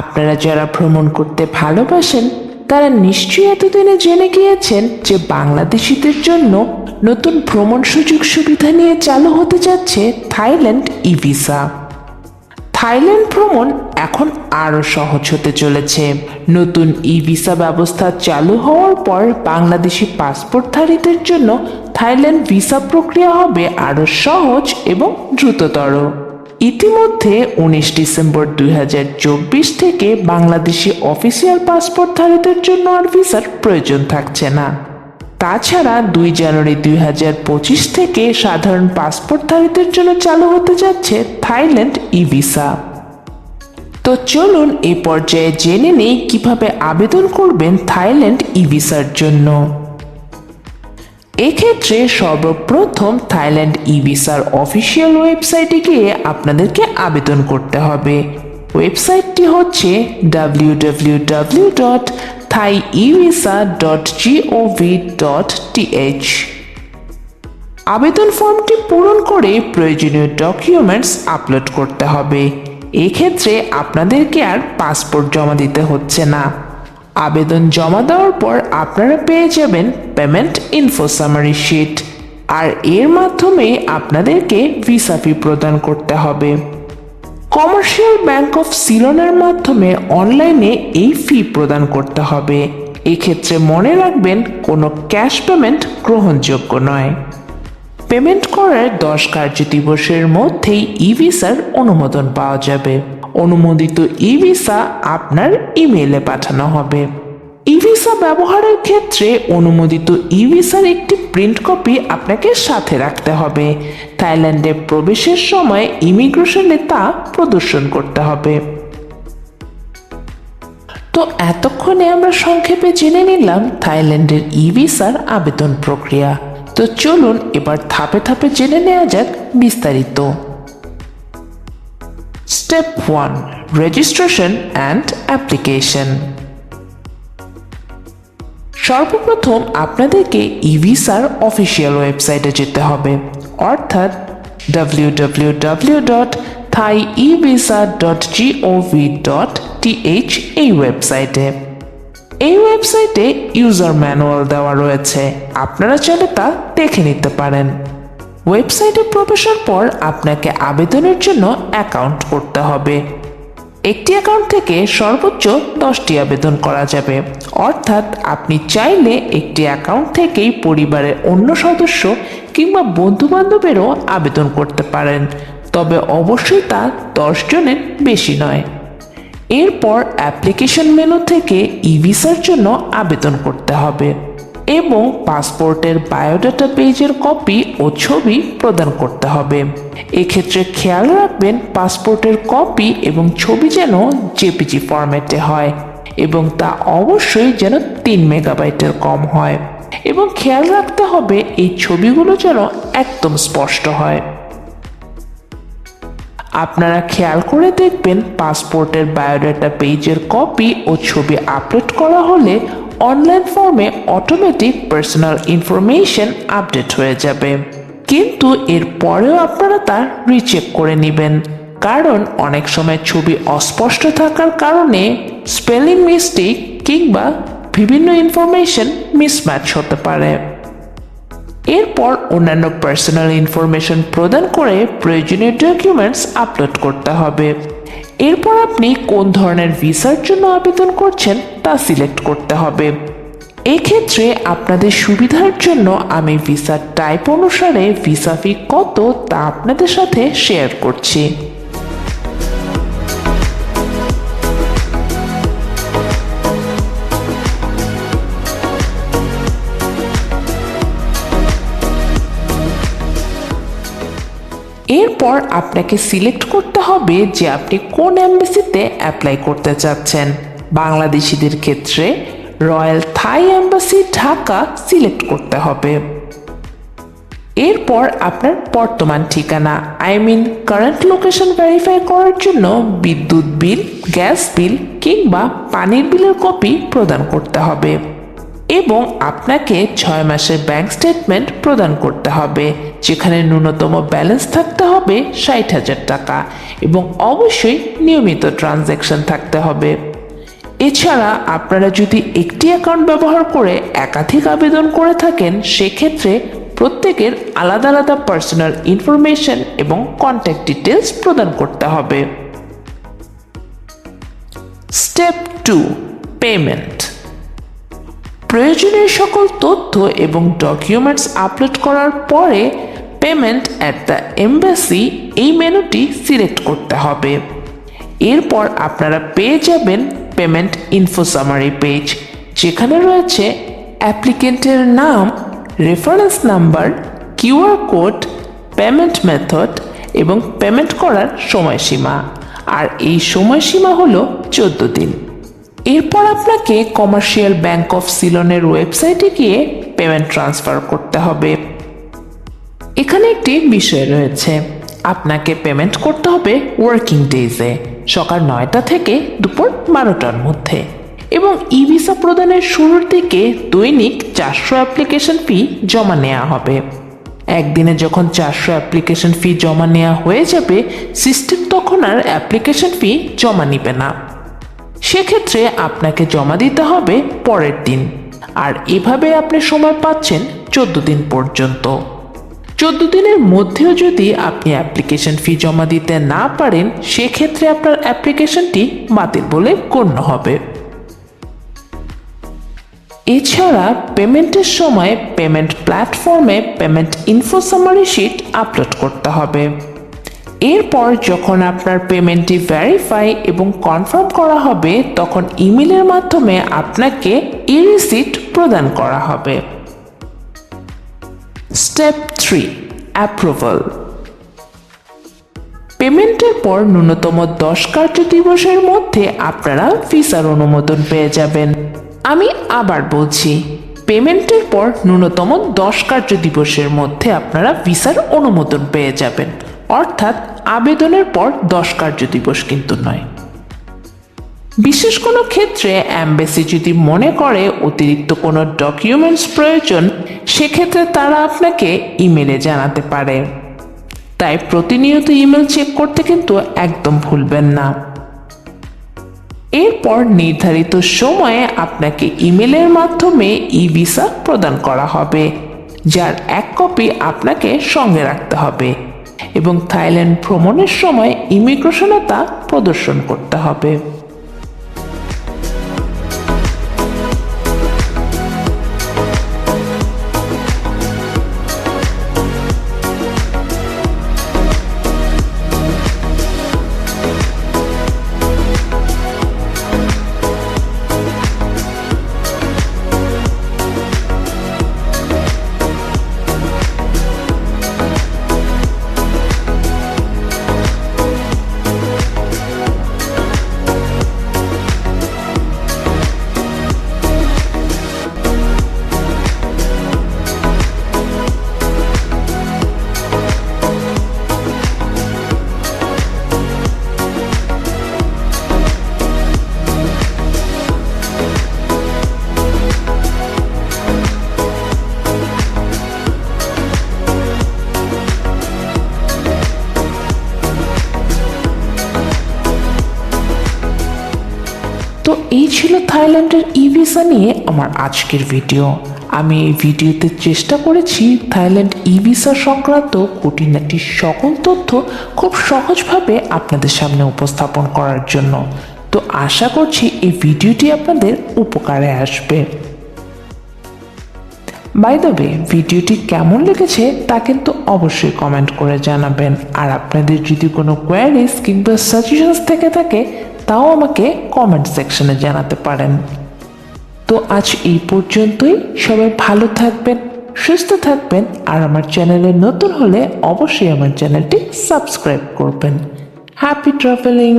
আপনারা যারা ভ্রমণ করতে ভালোবাসেন, তারা নিশ্চয়ই এতদিনে জেনে গিয়েছেন যে বাংলাদেশিদের জন্য নতুন ভ্রমণ সুযোগ সুবিধা নিয়ে চালু হতে যাচ্ছে থাইল্যান্ড ই ভিসা থাইল্যান্ড ভ্রমণ এখন আরও সহজ হতে চলেছে। নতুন ই ভিসা ব্যবস্থা চালু হওয়ার পর বাংলাদেশি পাসপোর্টধারীদের জন্য থাইল্যান্ড ভিসা প্রক্রিয়া হবে আরও সহজ এবং দ্রুততর। ইতিমধ্যে উনিশ ডিসেম্বর দুই হাজার চব্বিশ থেকে বাংলাদেশি অফিসিয়াল পাসপোর্টধারীদের জন্য আর ভিসার প্রয়োজন থাকছে না। তাছাড়া দুই জানুয়ারি দুই হাজার পঁচিশ থেকে সাধারণ পাসপোর্টধারীদের জন্য চালু হতে যাচ্ছে থাইল্যান্ড ই ভিসা তো চলুন এ পর্যায়ে জেনে নেই কীভাবে আবেদন করবেন থাইল্যান্ড ই ভিসার জন্য। এক্ষেত্রে সর্বপ্রথম থাইল্যান্ড ই ভিসার অফিসিয়াল ওয়েবসাইটে গিয়ে আপনাদেরকে আবেদন করতে হবে। ওয়েবসাইটটি হচ্ছে ডাব্লিউ ডট থাই ডট আবেদন ফর্মটি পূরণ করে প্রয়োজনীয় ডকুমেন্টস আপলোড করতে হবে। এক্ষেত্রে আপনাদেরকে আর পাসপোর্ট জমা দিতে হচ্ছে না। আবেদন জমা দেওয়ার পর আপনারা পেয়ে যাবেন পেমেন্ট ইনফো সামারি শিট আর এর মাধ্যমে আপনাদেরকে ভিসা ফি প্রদান করতে হবে। কমার্শিয়াল ব্যাংক অফ সিলনের মাধ্যমে অনলাইনে এই ফি প্রদান করতে হবে। এক্ষেত্রে মনে রাখবেন, কোনো ক্যাশ পেমেন্ট গ্রহণযোগ্য নয়। পেমেন্ট করার দশ কার্য দিবসের মধ্যেই ই ভিসার অনুমোদন পাওয়া যাবে। অনুমোদিত ই ভিসা আপনার ইমেইলে পাঠানো হবে। ই ভিসা ব্যবহারের ক্ষেত্রে অনুমোদিত ই ভিসার একটি প্রিন্ট কপি আপনাকে সাথে রাখতে হবে। থাইল্যান্ডে প্রবেশের সময় ইমিগ্রেশনে তা প্রদর্শন করতে হবে। তো এতক্ষণে আমরা সংক্ষেপে জেনে নিলাম থাইল্যান্ডের ই ভিসার আবেদন প্রক্রিয়া। তো চলুন এবার ধাপে ধাপে জেনে নেওয়া যাক বিস্তারিত। Step one registration and application সর্বপ্রথম আপনাদেরকে ই ভিসার অফিসিয়াল ওয়েবসাইটে যেতে হবে, অর্থাৎ টিএইচ এই ওয়েবসাইটে এই ওয়েবসাইটে ইউজার ম্যানুয়াল দেওয়া রয়েছে, আপনারা চাইলে তা দেখে নিতে পারেন। ওয়েবসাইটে প্রবেশের পর আপনাকে আবেদনের জন্য অ্যাকাউন্ট করতে হবে। একটি অ্যাকাউন্ট থেকে সর্বোচ্চ দশটি আবেদন করা যাবে। অর্থাৎ আপনি চাইলে একটি অ্যাকাউন্ট থেকেই পরিবারের অন্য সদস্য কিংবা বন্ধু বান্ধবেরও আবেদন করতে পারেন। তবে অবশ্যই তা দশ জনের বেশি নয়। এরপর অ্যাপ্লিকেশন মেনু থেকে ই ভিসার জন্য আবেদন করতে হবে। এবং পাসপোর্টের বায়োডাটা পেজের কপি ও ছবি প্রদান করতে হবে। এক্ষেত্রে খেয়াল রাখবেন পাসপোর্টের কপি এবং ছবি যেন জেপিজি ফরম্যাটে হয় এবং তা অবশ্যই যেন তিন মেগাবাইটের কম হয়। এবং খেয়াল রাখতে হবে এই ছবিগুলো যেন একদম স্পষ্ট হয়। আপনারা খেয়াল করে দেখবেন পাসপোর্টের বায়োডাটা পেজের কপি ও ছবি আপলোড করা হলে অনলাইন ফর্মে অটোমেটিক পার্সোনাল ইনফরমেশন আপডেট হয়ে যাবে। কিন্তু এর পরেও আপনারা তা রিচেক করে নেবেন। কারণ অনেক সময় ছবি অস্পষ্ট থাকার কারণে স্পেলিং মিস্টেক কিংবা বিভিন্ন ইনফরমেশন মিসম্যাচ হতে পারে। এরপর অন্যান্য পার্সোনাল ইনফরমেশন প্রদান করে প্রয়োজনীয় ডকুমেন্টস আপলোড করতে হবে। এরপর আপনি কোন ধরনের ভিসার জন্য আবেদন করছেন তা সিলেক্ট করতে হবে। এক্ষেত্রে আপনাদের সুবিধার জন্য আমি ভিসার টাইপ অনুসারে ভিসা ফি কত তা আপনাদের সাথে শেয়ার করছি। এরপর আপনাকে সিলেক্ট করতে হবে যে আপনি কোন অ্যাম্বাসিতে অ্যাপ্লাই করতে চাচ্ছেন। বাংলাদেশিদের ক্ষেত্রে royal Thai embassy Dhaka select করতে হবে। এরপর আপনার বর্তমান ঠিকানা I mean current location verify করার জন্য বিদ্যুৎ বিল, গ্যাস বিল কিংবা পানির বিলের কপি প্রদান করতে হবে। এবং আপনাকে ছয় মাসের ব্যাংক স্টেটমেন্ট প্রদান করতে হবে, যেখানে ন্যূনতম ব্যালেন্স থাকতে হবে ষাট হাজার টাকা এবং অবশ্যই নিয়মিত ট্রানজ্যাকশন থাকতে হবে। এছাড়া আপনারা যদি একটি অ্যাকাউন্ট ব্যবহার করে একাধিক আবেদন করে থাকেন, সেক্ষেত্রে প্রত্যেকের আলাদা আলাদা পার্সোনাল ইনফরমেশন এবং কন্ট্যাক্ট ডিটেলস প্রদান করতে হবে। স্টেপ টু পেমেন্ট প্রয়োজনীয় সকল তথ্য এবং ডকুমেন্টস আপলোড করার পরে পেমেন্ট অ্যাট দ্য এম্বাসি এই মেনুটি সিলেক্ট করতে হবে। এরপর আপনারা পেয়ে যাবেন পেমেন্ট ইনফো সামারি পেজ যেখানে রয়েছে অ্যাপ্লিকেন্টের নাম reference number QR code payment method এবং পেমেন্ট করার সময়সীমা। আর এই সময়সীমা হলো চোদ্দ দিন। এরপর আপনাকে কমার্শিয়াল ব্যাংক অফ সিলনের ওয়েবসাইটে গিয়ে পেমেন্ট ট্রান্সফার করতে হবে। এখানে একটি বিষয় রয়েছে। আপনাকে পেমেন্ট করতে হবে ওয়ার্কিং ডেজে সকাল নয়টা থেকে দুপুর বারোটার মধ্যে। এবং ই ভিসা প্রদানের শুরুর দিকে দৈনিক চারশো অ্যাপ্লিকেশন ফি জমা নেওয়া হবে। একদিনে যখন চারশো অ্যাপ্লিকেশন ফি জমা নেওয়া হয়ে যাবে সিস্টেম তখন আর অ্যাপ্লিকেশন ফি জমা নিবে না। সেক্ষেত্রে আপনাকে জমা দিতে হবে পরের দিন। আর এভাবে আপনি সময় পাচ্ছেন চোদ্দ দিন পর্যন্ত। চোদ্দ দিনের মধ্যেও যদি আপনি অ্যাপ্লিকেশন ফি জমা দিতে না পারেন, সেক্ষেত্রে আপনার অ্যাপ্লিকেশনটি বাতিল বলে গণ্য হবে। এছাড়া পেমেন্টের সময় পেমেন্ট প্ল্যাটফর্মে payment info summary sheet upload করতে হবে। এরপর যখন আপনার পেমেন্টটি ভেরিফাই এবং কনফার্ম করা হবে, তখন ইমেলের মাধ্যমে আপনাকে ই প্রদান করা হবে। স্টেপ থ্রি অ্যাপ্রুভাল পেমেন্টের পর ন্যূনতম দশ কার্য দিবসের মধ্যে আপনারা ভিসার অনুমোদন পেয়ে যাবেন। আমি আবার বলছি পেমেন্টের পর ন্যূনতম দশ কার্য দিবসের মধ্যে আপনারা ভিসার অনুমোদন পেয়ে যাবেন। অর্থাৎ আবেদনের পর দশ কার্য দিবস কিন্তু নয়। বিশেষ কোনো ক্ষেত্রে অ্যাম্বাসি যদি মনে করে অতিরিক্ত কোনো ডকুমেন্টস প্রয়োজন, সেক্ষেত্রে তারা আপনাকে ইমেলে জানাতে পারে। তাই প্রতিনিয়ত ইমেল চেক করতে কিন্তু একদম ভুলবেন না। এরপর নির্ধারিত সময়ে আপনাকে ইমেলের মাধ্যমে ই ভিসা প্রদান করা হবে, যার এক কপি আপনাকে সঙ্গে রাখতে হবে। এবং থাইল্যান্ড ভ্রমণের সময় ইমিগ্রেশনে তা প্রদর্শন করতে হবে। এই ছিল থাইল্যান্ডের ই ভিসা নিয়ে আমার আজকের ভিডিও। আমি এই ভিডিওতে চেষ্টা করেছি থাইল্যান্ড ই ভিসা সংক্রান্ত খুঁটিনাটি সকল তথ্য খুব সহজভাবে আপনাদের সামনে উপস্থাপন করার জন্য। তো আশা করছি এই ভিডিওটি আপনাদের উপকারে আসবে। বাই দ্য ভিডিওটি কেমন লেগেছে তা কিন্তু অবশ্যই কমেন্ট করে জানাবেন। আর আপনাদের যদি কোনো কোয়ারিজ কিংবা সাজেশনস থেকে থাকে তাও আমাকে কমেন্ট সেকশনে জানাতে পারেন। তো আজ এই পর্যন্তই। সবাই ভালো থাকবেন, সুস্থ থাকবেন, আর আমার চ্যানেলে নতুন হলে অবশ্যই আমার চ্যানেলটি সাবস্ক্রাইব করবেন। Happy travelling